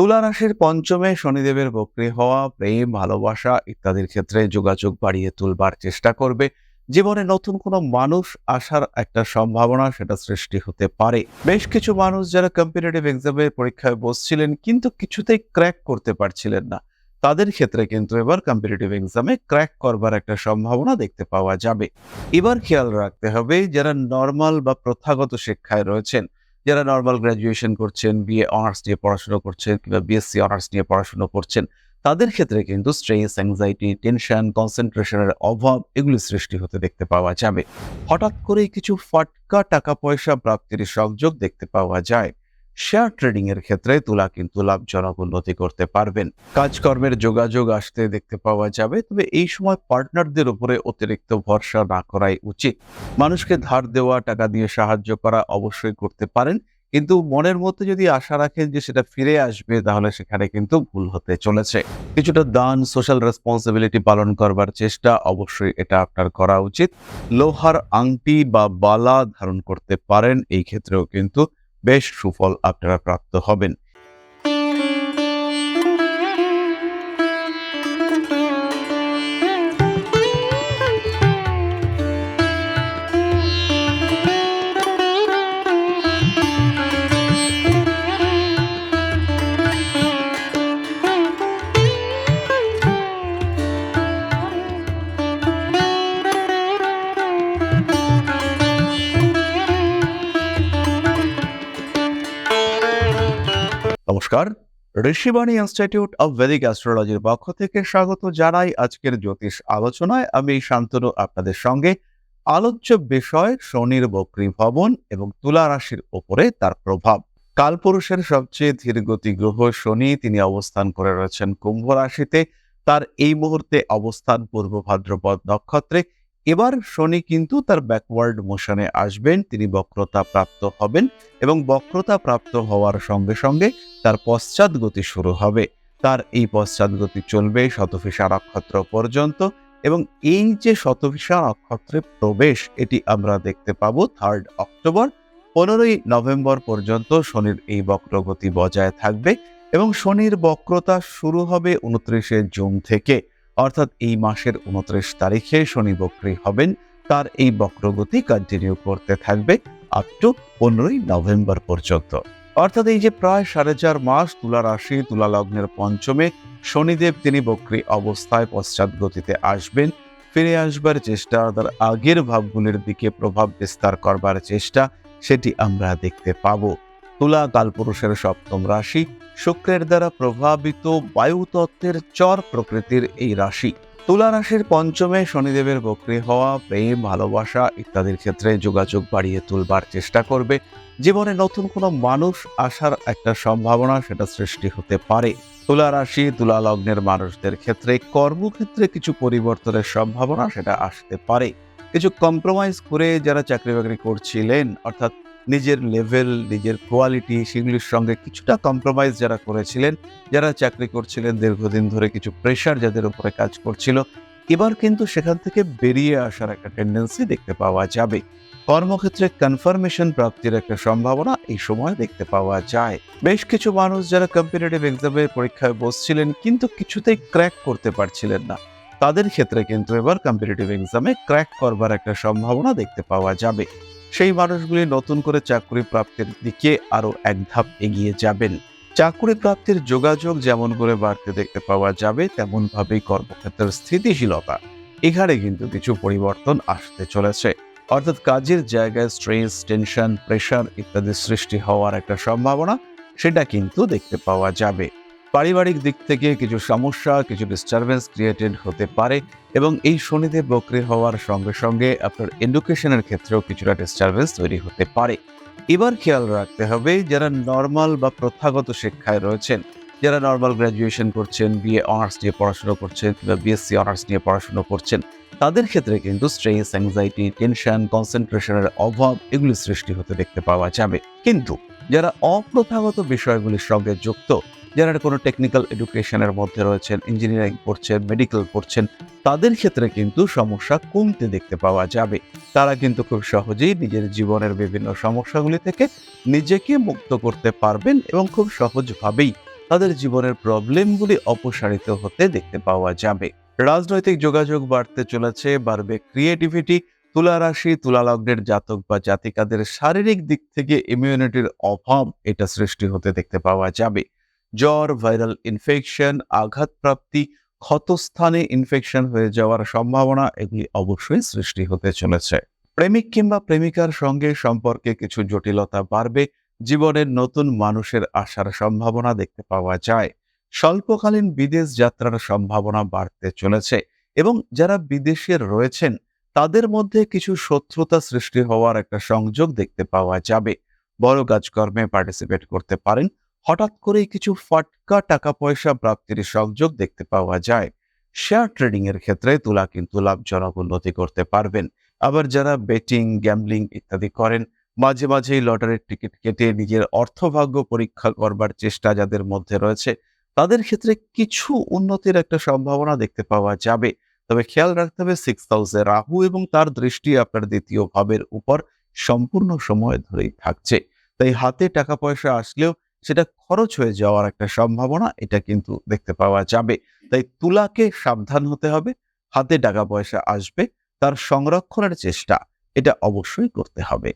তুলা রাশির পঞ্চমে শনিদেবের বক্রি হওয়া, প্রেম, ভালোবাসা ইত্যাদির ক্ষেত্রে যোগাযোগ বাড়িয়ে তুলবার চেষ্টা করবে। জীবনে নতুন কোনো মানুষ আসার একটা সম্ভাবনা সেটা সৃষ্টি হতে পারে। বেশ কিছু মানুষ যারা কম্পিটিটিভ এক্সামের পরীক্ষায় বসছিলেন, কিন্তু কিছুতেই ক্র্যাক করতে পারছিলেন না। তাদের ক্ষেত্রে কিন্তু এবার কম্পিটিটিভ এক্সামে ক্র্যাক করবার একটা সম্ভাবনা দেখতে পাওয়া যাবে। এবার খেয়াল রাখতে হবে, যারা নর্মাল বা প্রথাগত শিক্ষায় রয়েছেন যারা নর্মাল গ্র্যাজুয়েশন করছেন বিএ অনার্স নিয়ে পড়াশুনো করছেন কিংবা বিএসসি অনার্স নিয়ে পড়াশুনো করছেন, তাদের ক্ষেত্রে কিন্তু স্ট্রেস অ্যাংজাইটি টেনশন কনসেন্ট্রেশনের অভাব এগুলি সৃষ্টি হতে দেখতে পাওয়া যাবে। হঠাৎ করে কিছু ফাটকা টাকা পয়সা প্রাপ্তির সংযোগ দেখতে পাওয়া যায়। শেয়ার ট্রেডিং এর ক্ষেত্রে তুলা কিন্তু লাভজনক উন্নতি করতে পারবেন। কাজকর্মের যোগাযোগ আসতে দেখতে পাওয়া যাবে, তবে এই সময় পার্টনারদের উপরে অতিরিক্ত ভরসা না করাই উচিত। মানুষকে ধার দেওয়া, টাকা দিয়ে সাহায্য করা অবশ্যই করতে পারেন, কিন্তু মনের মধ্যে যদি আশা রাখেন যে সেটা ফিরে আসবে, তাহলে সেখানে কিন্তু ভুল হতে চলেছে। কিছুটা দান সোশ্যাল রেসপন্সিবিলিটি পালন করবার চেষ্টা অবশ্যই এটা আপনার করা উচিত। লোহার আংটি বা বালা ধারণ করতে পারেন, এই ক্ষেত্রেও কিন্তু বেশ সুফল আপনারা প্রাপ্ত হবেন। নমস্কার। ঋষিবাণী ইনস্টিটিউট অব ভেদিক অ্যাস্ট্রোলজির পক্ষ থেকে স্বাগত জানাই আজকের জ্যোতিষ আলোচনায়। আমি শান্তনু, আপনাদের সঙ্গে। আলোচ্য বিষয় শনির বক্রী ভবন এবং তুলা রাশির ওপরে তার প্রভাব। কালপুরুষের সবচেয়ে ধীরগতি গ্রহ শনি, তিনি অবস্থান করে রয়েছেন কুম্ভ রাশিতে। তার এই মুহূর্তে অবস্থান পূর্ব ভাদ্রপদ নক্ষত্রে। এবার শনি কিন্তু তার ব্যাকওয়ার্ড মোশনে আসবেন, তিনি বক্রতা প্রাপ্ত হবেন এবং বক্রতা প্রাপ্ত হওয়ার সঙ্গে সঙ্গে তার পশ্চাৎগতি শুরু হবে। তার এই পশ্চাৎগতি চলবে শতভিসা নক্ষত্র পর্যন্ত এবং এই যে শতভিসা নক্ষত্রে প্রবেশ, এটি আমরা দেখতে পাবো থার্ড অক্টোবর পনেরোই নভেম্বর পর্যন্ত শনির এই বক্রগতি বজায় থাকবে এবং শনির বক্রতা শুরু হবে উনত্রিশে জুন থেকে। অর্থাৎ এই মাসের উনত্রিশ তারিখে শনি বক্রী হবেন, তার এই বক্রগতি কন্টিনিউ করতে থাকবে আপ টু পনেরোই নভেম্বর পর্যন্ত। অর্থাৎ এই যে প্রায় সাড়ে চার মাস তুলা রাশি, তুলা লগ্নের পঞ্চমে শনিদেব তিনি বক্রী অবস্থায় পশ্চাৎ গতিতে আসবেন, ফিরে আসবার চেষ্টা, তার আগের ভাবগুলির দিকে প্রভাব বিস্তার করবার চেষ্টা, সেটি আমরা দেখতে পাব। তুলা কালপুরুষের সপ্তম রাশি শুক্রের দ্বারা প্রভাবিত বায়ুতত্ত্বের চর প্রকৃতির এই রাশি। তুলা রাশির পঞ্চমে শনিদেবের বক্রী হওয়া, প্রেম, ভালোবাসা ইত্যাদির ক্ষেত্রে যোগাযোগ বাড়িয়ে তুলবার চেষ্টা করবে। জীবনে নতুন কোনো মানুষ আসার একটা সম্ভাবনা সেটা সৃষ্টি হতে পারে। তুলা রাশি, তুলা লগ্নের মানুষদের ক্ষেত্রে কর্মক্ষেত্রে কিছু পরিবর্তনের সম্ভাবনা সেটা আসতে পারে। কিছু কম্প্রোমাইজ করে যারা চাকরি বাকরি করছিলেন, অর্থাৎ নিজের লেভেল নিজের কোয়ালিটি সেগুলির সঙ্গে কিছুটা কম্প্রোমাইজ যারা করেছিলেন, যারা চাকরি করছিলেন, দীর্ঘদিন ধরে কিছু প্রেশার যাদের উপরে কাজ করছিল, এবার কিন্তু সেখান থেকে বেরিয়ে আসার একটা টেন্ডেন্সি দেখতে পাওয়া যাবে। কর্মক্ষেত্রে কনফার্মেশন প্রাপ্তির একটা সম্ভাবনা এই সময় দেখতে পাওয়া যায়। বেশ কিছু মানুষ যারা কম্পিটিটিভ এক্সামের পরীক্ষায় বসছিলেন, কিন্তু কিছুতেই ক্র্যাক করতে পারছিলেন না। তাদের ক্ষেত্রে কিন্তু এবার কম্পিটিটিভ এক্সামে ক্র্যাক করবার একটা সম্ভাবনা দেখতে পাওয়া যাবে। সেই মানুষগুলি নতুন করে চাকরি প্রাপ্তির দিকে আরও এক ধাপ এগিয়ে যাবেন। চাকরি প্রাপ্তির যোগাযোগ যেমন করে বাড়তে দেখতে পাওয়া যাবে তেমন ভাবেই কর্মক্ষেত্রের স্থিতিশীলতা। এখানে কিন্তু কিছু পরিবর্তন আসতে চলেছে। অর্থাৎ কাজের জায়গায় স্ট্রেস টেনশন প্রেশার ইত্যাদি সৃষ্টি হওয়ার একটা সম্ভাবনা, সেটা কিন্তু দেখতে পাওয়া যাবে। পারিবারিক দিক থেকে কিছু সমস্যা, কিছু ডিস্টারবেন্স ক্রিয়েটেড হতে পারে এবং এই শনিদেব বক্রি হওয়ার সঙ্গে সঙ্গে আপনার এডুকেশনের ক্ষেত্রেও কিছুটা ডিস্টারবেন্স তৈরি হতে পারে। এবার খেয়াল রাখতে হবে যারা নর্মাল বা প্রথাগত শিক্ষায় রয়েছেন, যারা নর্মাল গ্র্যাজুয়েশন করছেন বিএ অনার্স নিয়ে পড়াশোনা করছেন কিংবা বিএসসি অনার্স নিয়ে পড়াশোনা করছেন, তাদের ক্ষেত্রে কিন্তু স্ট্রেস অ্যাংজাইটি টেনশন কনসেন্ট্রেশনের অভাব এগুলি সৃষ্টি হতে দেখতে পাওয়া যাবে। কিন্তু যারা অপ্রথাগত বিষয়গুলির সঙ্গে যুক্ত যারা কোনো টেকনিক্যাল এডুকেশনের মধ্যে রয়েছেন ইঞ্জিনিয়ারিং পড়ছেন মেডিকেল পড়ছেন, তাদের ক্ষেত্রে কিন্তু সমস্যা কমতে দেখতে পাওয়া যাবে। তারা কিন্তু খুব সহজেই নিজের জীবনের বিভিন্ন সমস্যাগুলি থেকে নিজেকে মুক্ত করতে পারবেন এবং খুব সহজভাবেই তাদের জীবনের প্রবলেমগুলি অপসারিত হতে দেখতে পাওয়া যাবে। রাজনৈতিক যোগাযোগ বাড়তে চলেছে, বাড়বে ক্রিয়েটিভিটি তুলা রাশি তুলা লগ্নের জাতক বা জাতিকাদের শারীরিক দিক থেকে ইমিউনিটির অভাব এটা সৃষ্টি হতে দেখতে পাওয়া যাবে। জ্বর, ভাইরাল ইনফেকশন আঘাতপ্রাপ্তি, ক্ষতস্থানে ইনফেকশন হয়ে যাওয়ার সম্ভাবনা এগুলি অবশ্যই সৃষ্টি হতে চলেছে। প্রেমিক কিংবা প্রেমিকার সঙ্গে সম্পর্কে কিছু জটিলতা বাড়বে, জীবনের নতুন মানুষের আসার সম্ভাবনা দেখতে পাওয়া যায়। স্বল্পকালীন বিদেশ যাত্রার সম্ভাবনা বাড়তে চলেছে এবং যারা বিদেশে রয়েছেন, তাদের মধ্যে কিছু শত্রুতা সৃষ্টি হওয়ার একটা সংযোগ দেখতে পাওয়া যাবে। বড় কাজকর্মে পার্টিসিপেট করতে পারেন হঠাৎ করেই কিছু ফাটকা টাকা পয়সা প্রাপ্তির সংযোগ দেখতে পাওয়া যায়। শেয়ার ট্রেডিং এর ক্ষেত্রে তুলা কিন্তু লাভজনক উন্নতি করতে পারবেন। আবার যারা বেটিং গ্যামলিং ইত্যাদি করেন, মাঝে মাঝেই লটারির টিকিট কেটে নিজের অর্থভাগ্য পরীক্ষা করবার চেষ্টা যাদের মধ্যে রয়েছে, তাদের ক্ষেত্রে কিছু উন্নতির একটা সম্ভাবনা দেখতে পাওয়া যাবে। তবে খেয়াল রাখতে হবে সিক্স হাউসে রাহু এবং তার দৃষ্টি আপনার দ্বিতীয় ভাবের উপর সম্পূর্ণ সময় ধরেই থাকছে। তাই হাতে টাকা পয়সা আসলেও সেটা খরচ হয়ে যাওয়ার একটা সম্ভাবনা, এটা কিন্তু দেখতে পাওয়া যাবে। তাই তুলাকে সাবধান হতে হবে, হাতে টাকা পয়সা আসবে, তার সংরক্ষণের চেষ্টা, এটা অবশ্যই করতে হবে।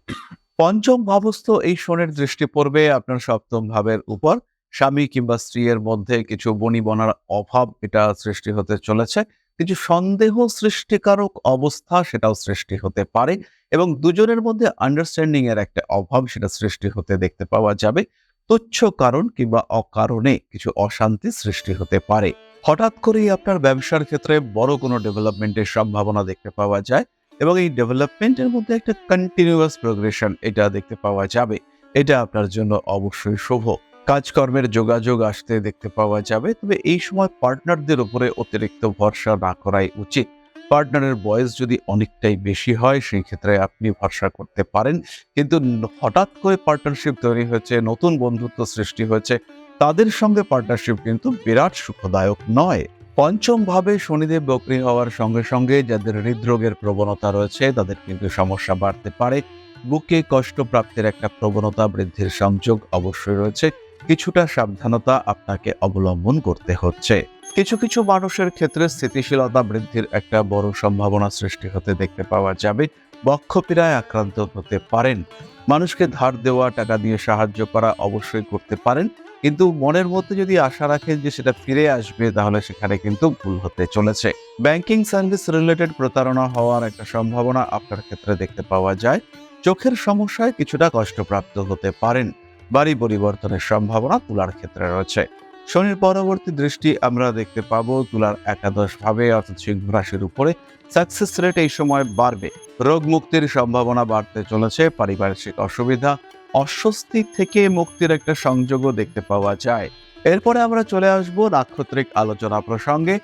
পঞ্চম ভাবস্থ এই শনের দৃষ্টি পড়বে আপনার সপ্তম ভাবের উপর। স্বামী কিংবা স্ত্রীর মধ্যে কিছু বনিবনার অভাব এটা সৃষ্টি হতে চলেছে। কিছু সন্দেহ সৃষ্টিকারক অবস্থা সেটাও সৃষ্টি হতে পারে এবং দুজনের মধ্যে আন্ডারস্ট্যান্ডিং এর একটা অভাব সেটা সৃষ্টি হতে দেখতে পাওয়া যাবে। তুচ্ছ কারণ কিংবা অকারণে কিছু অশান্তি সৃষ্টি হতে পারে। হঠাৎ করেই আপনার ব্যবসার ক্ষেত্রে বড় কোনো ডেভেলপমেন্টের সম্ভাবনা দেখতে পাওয়া যায় এবং এই ডেভেলপমেন্টের মধ্যে একটা কন্টিনিউয়াস প্রোগ্রেশন এটা দেখতে পাওয়া যাবে। এটা আপনার জন্য অবশ্যই শুভ। কাজকর্মের যোগাযোগ আসতে দেখতে পাওয়া যাবে। তবে এই সময় পার্টনারদের উপরে অতিরিক্ত ভরসা না করাই উচিত। পার্টনারের বয়স যদি অনেকটাই বেশি হয়, সেই ক্ষেত্রে আপনি ভরসা করতে পারেন। কিন্তু হঠাৎ করে পার্টনারশিপ তৈরি হয়েছে, নতুন বন্ধুত্ব সৃষ্টি হয়েছে, তাদের সঙ্গে পার্টনারশিপ কিন্তু বিরাট সুখদায়ক নয়। পঞ্চম ভাবে শনিদেব বকরি হওয়ার সঙ্গে সঙ্গে যাদের হৃদরোগের প্রবণতা রয়েছে, তাদের কিন্তু সমস্যা বাড়তে পারে। বুকে কষ্ট প্রাপ্তির একটা প্রবণতা বৃদ্ধির সংযোগ অবশ্যই রয়েছে। কিছুটা সাবধানতা আপনাকে অবলম্বন করতে হচ্ছে। কিছু কিছু মানুষের ক্ষেত্রে স্থিতিশীলতা বৃদ্ধির একটা বড় সম্ভাবনা সৃষ্টি হতে দেখতে পাওয়া যাবে। বক্ষপীড়ায় আক্রান্ত হতে পারেন। মানুষকে ধার দেওয়া, টাকা দিয়ে সাহায্য করা অবশ্যই করতে পারেন। কিন্তু মনের মধ্যে যদি আশা রাখেন যে সেটা ফিরে আসবে, তাহলে সেখানে কিন্তু ভুল হতে চলেছে। ব্যাংকিং সার্ভিস রিলেটেড প্রতারণা হওয়ার একটা সম্ভাবনা আপনার ক্ষেত্রে দেখতে পাওয়া যায়। চোখের সমস্যায় কিছুটা কষ্টপ্রাপ্ত হতে পারেন। বাড়ি পরিবর্তনের সম্ভাবনা তোলার ক্ষেত্রে রয়েছে। শনির পরবর্তী দৃষ্টি আমরা দেখতে পাবো তুলার একাদশ ভাবে অর্থাৎ সিংহ রাশির উপরে। সাকসেস রেট এই সময় বাড়বে। রোগ মুক্তির সম্ভাবনা বাড়তে চলেছে, পারিপার্শ্বিক অসুবিধা, অস্বস্তি থেকে মুক্তির একটা সংযোগও দেখতে পাওয়া যায়। এরপরে আমরা চলে আসব নাক্ষত্রিক আলোচনা প্রসঙ্গে।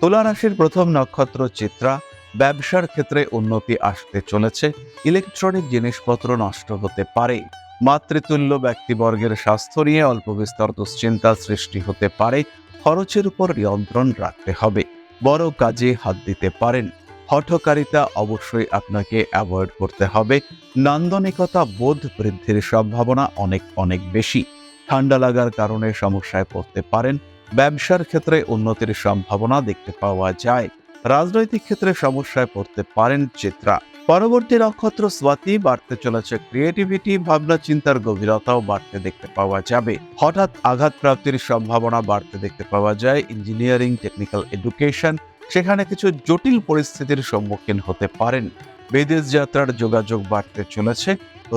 তুলা রাশির প্রথম নক্ষত্র চিত্রা, ব্যবসার ক্ষেত্রে উন্নতি আসতে চলেছে। ইলেকট্রনিক জিনিসপত্র নষ্ট হতে পারে। মাতৃতুল্য ব্যক্তিবর্গের স্বাস্থ্য নিয়ে অল্প বিস্তর দুশ্চিন্তা সৃষ্টি হতে পারে, খরচের উপর নিয়ন্ত্রণ রাখতে হবে। বড় কাজে হাত দিতে পারেন। হঠকারিতা অবশ্যই আপনাকে অ্যাভয়েড করতে হবে। নান্দনিকতা বোধ বৃদ্ধির সম্ভাবনা অনেক অনেক বেশি। ঠান্ডা লাগার কারণে সমস্যায় পড়তে পারেন। ব্যবসার ক্ষেত্রে উন্নতির সম্ভাবনা দেখতে পাওয়া যায়। রাজনৈতিক ক্ষেত্রে সমস্যায় পড়তে পারেন চিত্রা। পরবর্তী নক্ষত্র স্বাতি বাড়তে চলেছে। ক্রিয়েটিভিটি ভাবনা, চিন্তার গভীরতাও বাড়তে দেখতে পাওয়া যাবে। হঠাৎ আঘাত প্রাপ্তির সম্ভাবনা বাড়তে দেখতে পাওয়া যায়। ইঞ্জিনিয়ারিং টেকনিক্যাল এডুকেশন সেখানে কিছু জটিল পরিস্থিতির সম্মুখীন হতে পারেন। বিদেশ যাত্রার যোগাযোগ বাড়তে চলেছে।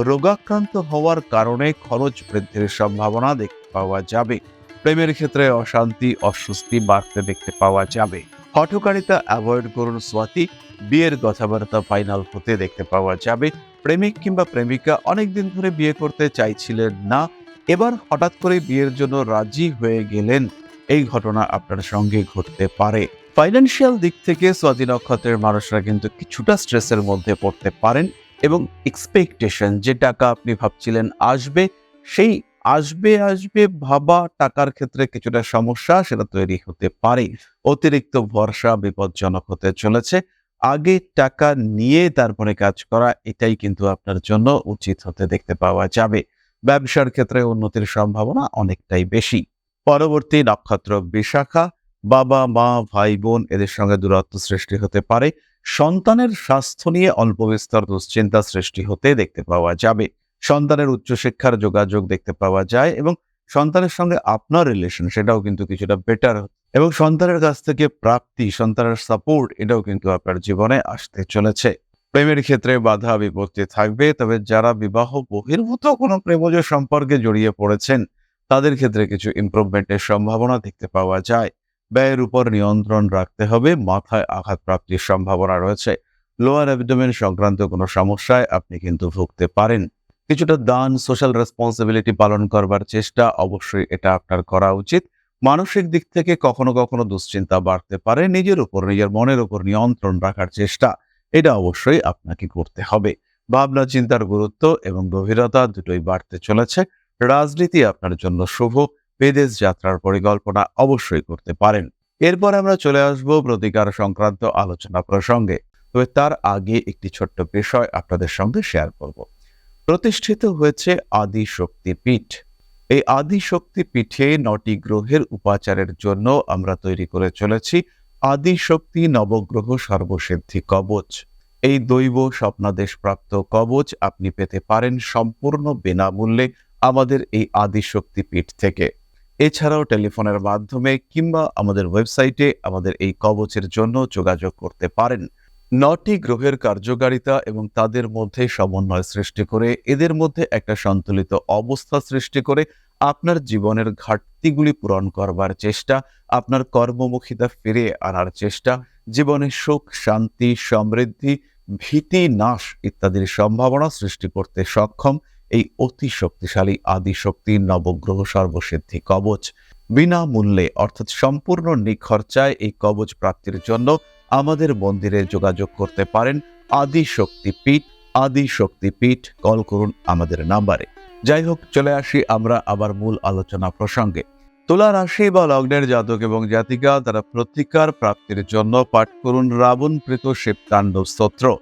রোগাক্রান্ত হওয়ার কারণে খরচ বৃদ্ধির সম্ভাবনা দেখতে পাওয়া যাবে। প্রেমের ক্ষেত্রে অশান্তি, অস্বস্তি বাড়তে দেখতে পাওয়া যাবে। হঠকারিতা অ্যাভয়েড করুন স্বাতি। বিয়ের কথাবার্তা ফাইনাল হতে দেখতে পাওয়া যাবে। প্রেমিক কিংবা প্রেমিকা অনেকদিন ধরে বিয়ে করতে চাইছিলেন না। এবার হঠাৎ করে বিয়ের জন্য রাজি হয়ে গেলেন। এই ঘটনা আপনার সঙ্গে ঘটতে পারে। ফাইন্যান্সিয়াল দিক থেকে স্বাধীন নক্ষত্রের মানুষরা কিন্তু কিছুটা স্ট্রেসের মধ্যে পড়তে পারেন এবং এক্সপেকটেশন যে টাকা আপনি ভাবছিলেন আসবে, সেই আসবে আসবে, ভাবা টাকার ক্ষেত্রে কিছুটা সমস্যা, সেটা তৈরি হতে পারে। অতিরিক্ত ভরসা বিপজ্জনক হতে চলেছে। আগে টাকা নিয়ে তারপরে কাজ করা, এটাই কিন্তু আপনার জন্য উচিত হতে দেখতে পাওয়া যাবে। ব্যবসার ক্ষেত্রে উন্নতির সম্ভাবনা অনেকটাই বেশি। পরবর্তী নক্ষত্র বিশাখা, বাবা, মা, ভাই, বোন, এদের সঙ্গে দূরত্ব সৃষ্টি হতে পারে। সন্তানের স্বাস্থ্য নিয়ে অল্প বিস্তর দুশ্চিন্তা সৃষ্টি হতে দেখতে পাওয়া যাবে। সন্তানের উচ্চশিক্ষার যোগাযোগ দেখতে পাওয়া যায় এবং সন্তানের সঙ্গে আপনার রিলেশন সেটাও কিন্তু কিছুটা বেটার এবং সন্তানের কাছ থেকে প্রাপ্তি, সন্তানের সাপোর্ট এটাও কিন্তু আপনার জীবনে আসতে চলেছে। প্রেমের ক্ষেত্রে বাধা বিপত্তি থাকবে, তবে যারা বিবাহ বহির্ভূত কোনো প্রেমজ সম্পর্কে জড়িয়ে পড়েছেন, তাদের ক্ষেত্রে কিছু ইমপ্রুভমেন্টের সম্ভাবনা দেখতে পাওয়া যায়। ব্যয়ের উপর নিয়ন্ত্রণ রাখতে হবে, মাথায় আঘাত প্রাপ্তির সম্ভাবনা রয়েছে। লোয়ার অ্যাবডোমেন সংক্রান্ত কোনো সমস্যায় আপনি কিন্তু ভুগতে পারেন। কিছুটা দান সোশ্যাল রেসপন্সিবিলিটি পালন করবার চেষ্টা অবশ্যই এটা আপনার করা উচিত। মানসিক দিক থেকে কখনো কখনো দুশ্চিন্তা বাড়তে পারে, নিজের উপর, নিজের মনের উপর নিয়ন্ত্রণ রাখার চেষ্টা। এটা অবশ্যই আপনাকে করতে হবে। ভাবনা, চিন্তার গুরুত্ব এবং গভীরতা দুটোই বাড়তে চলেছে। রাজনীতি আপনার জন্য শুভ। বিদেশ যাত্রার পরিকল্পনা অবশ্যই করতে পারেন। এরপর আমরা চলে আসব প্রতিকার সংক্রান্ত আলোচনা প্রসঙ্গে। তবে তার আগে একটি ছোট্ট বিষয় আপনাদের সঙ্গে শেয়ার করব। প্রতিষ্ঠিত হয়েছে আদি শক্তি পীঠ এই আদি শক্তি পীঠে নটি গ্রহের উপাচারের জন্য আমরা তৈরি করে চলেছি আদি শক্তি, নবগ্রহ, সর্বসিদ্ধি কবচ। এই দৈব স্বপ্নাদেশ প্রাপ্ত কবচ আপনি পেতে পারেন সম্পূর্ণ বিনামূল্যে আমাদের এই আদি শক্তি পীঠ থেকে। এছাড়াও টেলিফোনের মাধ্যমে কিংবা আমাদের ওয়েবসাইটে আমাদের এই কবচের জন্য যোগাযোগ করতে পারেন। নটি গ্রহের কার্যকারিতা এবং তাদের মধ্যে সমন্বয় সৃষ্টি করে, এদের মধ্যে একটা সন্তুলিত অবস্থা সৃষ্টি করে, আপনার জীবনের ঘাটতিগুলি পূরণ করবার চেষ্টা, আপনার কর্মমুখিতা ফিরিয়ে আনার চেষ্টা, জীবনে সুখ, শান্তি, সমৃদ্ধি, ভীতি, নাশ ইত্যাদির সম্ভাবনা সৃষ্টি করতে সক্ষম, এই অতি শক্তিশালী আদি আদিশক্তি নবগ্রহ সর্বসিদ্ধি কবচ। বিনামূল্যে, অর্থাৎ সম্পূর্ণ নিখরচায় এই কবচ প্রাপ্তির জন্য আমাদের মন্দিরে যোগাযোগ করতে পারেন আদি শক্তিপীঠ আদি শক্তিপীঠ কল করুন আমাদের নাম্বারে। যাই হোক, চলে আসি আমরা আবার মূল আলোচনা প্রসঙ্গে। তুলা রাশি বা লগ্নের জাতক এবং জাতিকা, তারা প্রতিকার প্রাপ্তির জন্য পাঠ করুন রাবণ প্রীত শিবতাণ্ডব স্তোত্র।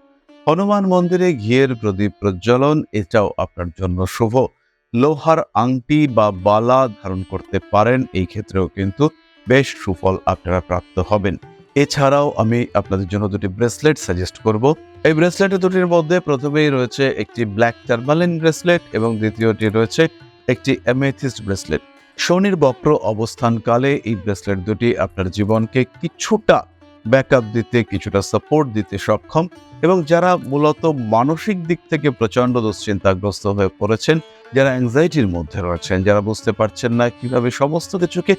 হনুমান মন্দিরে ঘিয়ের প্রদীপ প্রজ্বলন, এটাও আপনার জন্য শুভ। লোহার আংটি বা বালা ধারণ করতে পারেন, এই ক্ষেত্রেও কিন্তু বেশ সুফল আপনারা প্রাপ্ত হবেন। এছাড়াও আমি আপনাদের জন্য দুটি ব্রেসলেট সাজেস্ট করব। এই ব্রেসলেট দুটির মধ্যে প্রথমেই রয়েছে একটি ব্ল্যাক টার্মালিন ব্রেসলেট এবং দ্বিতীয়টি রয়েছে একটি অ্যামেথিস্ট ব্রেসলেট। শনির বক্র অবস্থানকালে এই ব্রেসলেট দুটি আপনার জীবনকে কিছুটা ব্যাকআপ দিতে, কিছুটা সাপোর্ট দিতে সক্ষম এবং যারা মূলত মানসিক দিক থেকে প্রচণ্ড দুশ্চিন্তাগ্রস্ত হয়ে পড়েছেন, যারা অ্যাংজাইটির মধ্যে রয়েছেন, যারা বুঝতে পারছেন না কীভাবে সমস্ত কিছুকে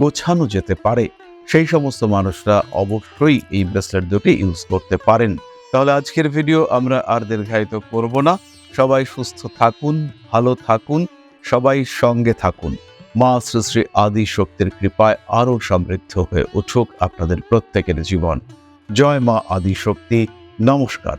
গোছানো যেতে পারে সেই সমস্ত মানুষরা অবশ্যই এই ব্রেসলেট দুটি ইউজ করতে পারেন। তাহলে আজকের ভিডিও আমরা আর দীর্ঘায়িত করব না। সবাই সুস্থ থাকুন, ভালো থাকুন, সবাই সঙ্গে থাকুন। মা শ্রী শ্রী আদি শক্তির কৃপায় আরও সমৃদ্ধ হয়ে উঠুক আপনাদের প্রত্যেকের জীবন। জয় মা আদি শক্তি। নমস্কার।